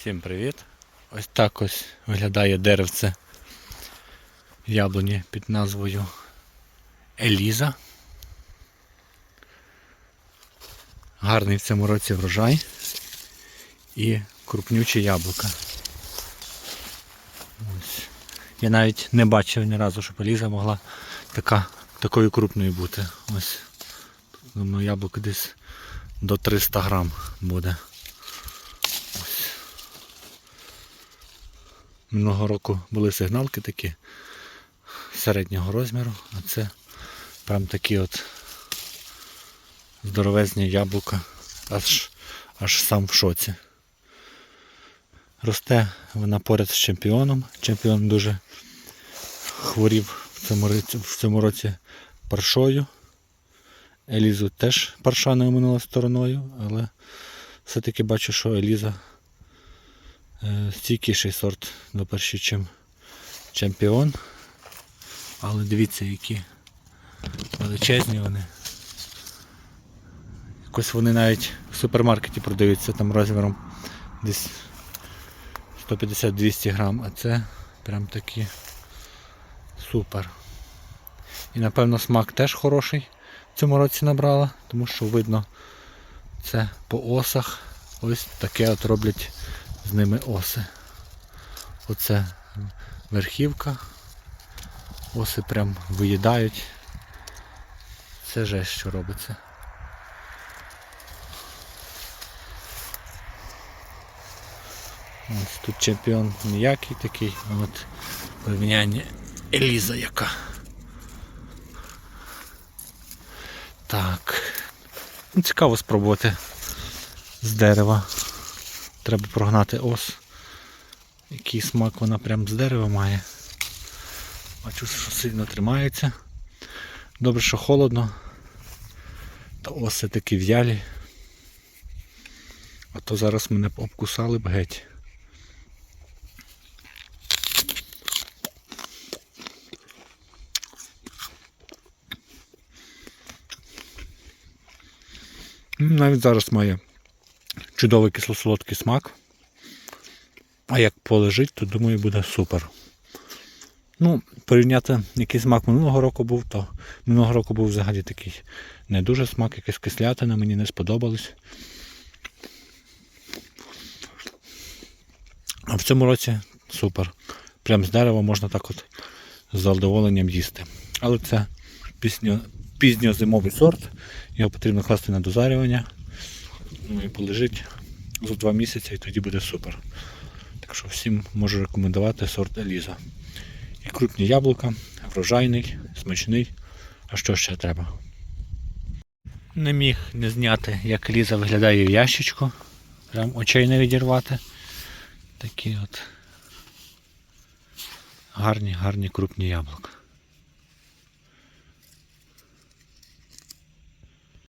Всім привіт! Ось так ось виглядає деревце яблуні під назвою Еліза. Гарний в цьому році врожай і крупнючі яблука. Ось. Я навіть не бачив ні разу, щоб Еліза могла така, такою крупною бути. Ось. Думаю, яблуко десь до 300 грам буде. Минулого року були сигналки такі середнього розміру, а це прям такі от здоровезні яблука, аж, аж сам в шоці. Росте вона поряд з чемпіоном. Чемпіон дуже хворів в цьому, році- в цьому році паршою. Елізу теж парша не оминула стороною, але все-таки бачу, що Еліза стійкіший сорт до перші, чим чемпіон. Але дивіться, які величезні вони. Якось вони навіть в супермаркеті продаються там розміром десь 150-200 грам, а це прям такі супер. І напевно смак теж хороший в цьому році набрала, тому що видно це по осах. Ось таке от роблять з ними оси. Оце верхівка. Оси прям виїдають. Це жесть, що робиться. Ось тут чемпіон ніякий такий, а от порівняння Еліза яка. Так. Ну, цікаво спробувати з дерева. Треба прогнати ос. Який смак вона прям з дерева має. Бачу, що сильно тримається. Добре, що холодно. Та оси такі в'ялі. А то зараз мене б обкусали б геть. Навіть зараз має чудовий кисло-солодкий смак. А як полежить, то думаю буде супер. Ну, порівняти, який смак минулого року був, то минулого року був взагалі такий не дуже смак, якась кислятина, мені не сподобалось. А в цьому році супер. Прям з дерева можна так от з задоволенням їсти. Але це пізньо, пізньозимовий сорт, його потрібно класти на дозарювання. Ну і полежить за два місяці і тоді буде супер. Так що всім можу рекомендувати сорт Еліза. І крупні яблука, врожайний, смачний. А що ще треба? Не міг не зняти, як Еліза виглядає в ящичку. Прям очей не відірвати. Такі от гарні, гарні крупні яблука.